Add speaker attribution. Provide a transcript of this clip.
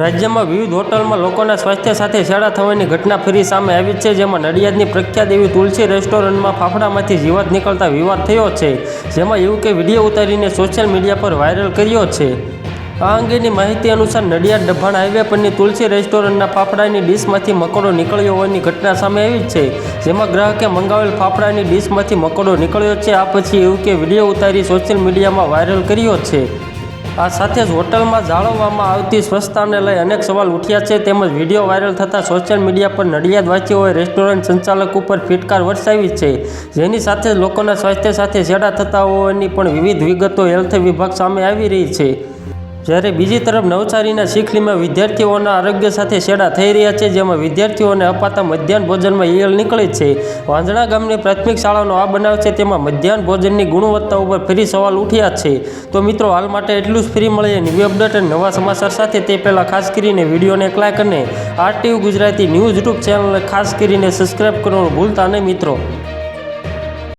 Speaker 1: રાજ્યમાં વિવિધ હોટલમાં લોકોના સ્વાસ્થ્ય સાથે છેડા થવાની ઘટના ફરી સામે આવી છે, જેમાં નડિયાદની પ્રખ્યાત એવી તુલસી રેસ્ટોરન્ટમાં ફાફડામાંથી જીવાત નીકળતા વિવાદ થયો છે, જેમાં યુવકે વીડિયો ઉતારીને સોશિયલ મીડિયા પર વાયરલ કર્યો છે. આ અંગેની માહિતી અનુસાર નડિયાદ ડભાણ હાઈવે પરની તુલસી રેસ્ટોરન્ટના ફાફડાની ડીશમાંથી મકોડો નીકળ્યો હોવાની ઘટના સામે આવી છે, જેમાં ગ્રાહકે મંગાવેલ ફાફડાની ડીશમાંથી મકોડો નીકળ્યો છે, આ પછી યુવકે વીડિયો ઉતારી સોશિયલ મીડિયામાં વાયરલ કર્યો છે. આ સાથે જ હોટલમાં જાળવવામાં આવતી સ્વચ્છતાને લઈ અનેક સવાલ ઉઠ્યા છે. તેમજ વીડિયો વાયરલ થતાં સોશિયલ મીડિયા પર નડિયાદવાસીઓએ રેસ્ટોરન્ટ સંચાલક ઉપર ફિટકાર વરસાવી છે. જેની સાથે જ લોકોના સ્વાસ્થ્ય સાથે છેડા થતા હોવાની પણ વિવિધ વિગતો હેલ્થ વિભાગ સામે આવી રહી છે. જ્યારે બીજી તરફ નવસારીના શીખલીમાં વિદ્યાર્થીઓના આરોગ્ય સાથે છેડા થઈ રહ્યા છે, જેમાં વિદ્યાર્થીઓને અપાતા મધ્યાહન ભોજનમાં ઈયળ નીકળી છે. વાંઝણા ગામની પ્રાથમિક શાળાનો આ બનાવ છે, તેમાં મધ્યાહન ભોજનની ગુણવત્તા ઉપર ફરી સવાલ ઉઠ્યા છે. તો મિત્રો, હાલ માટે એટલું જ ફ્રી મળીએ ન્યૂ અપડેટ અને નવા સમાચાર સાથે. તે પહેલાં ખાસ કરીને વિડીયોને એક લાઈક અને આરટીયુ ગુજરાતી ન્યૂઝ યુટ્યુબ ચેનલને ખાસ કરીને સબસ્ક્રાઈબ કરવાનું ભૂલતા નહીં મિત્રો.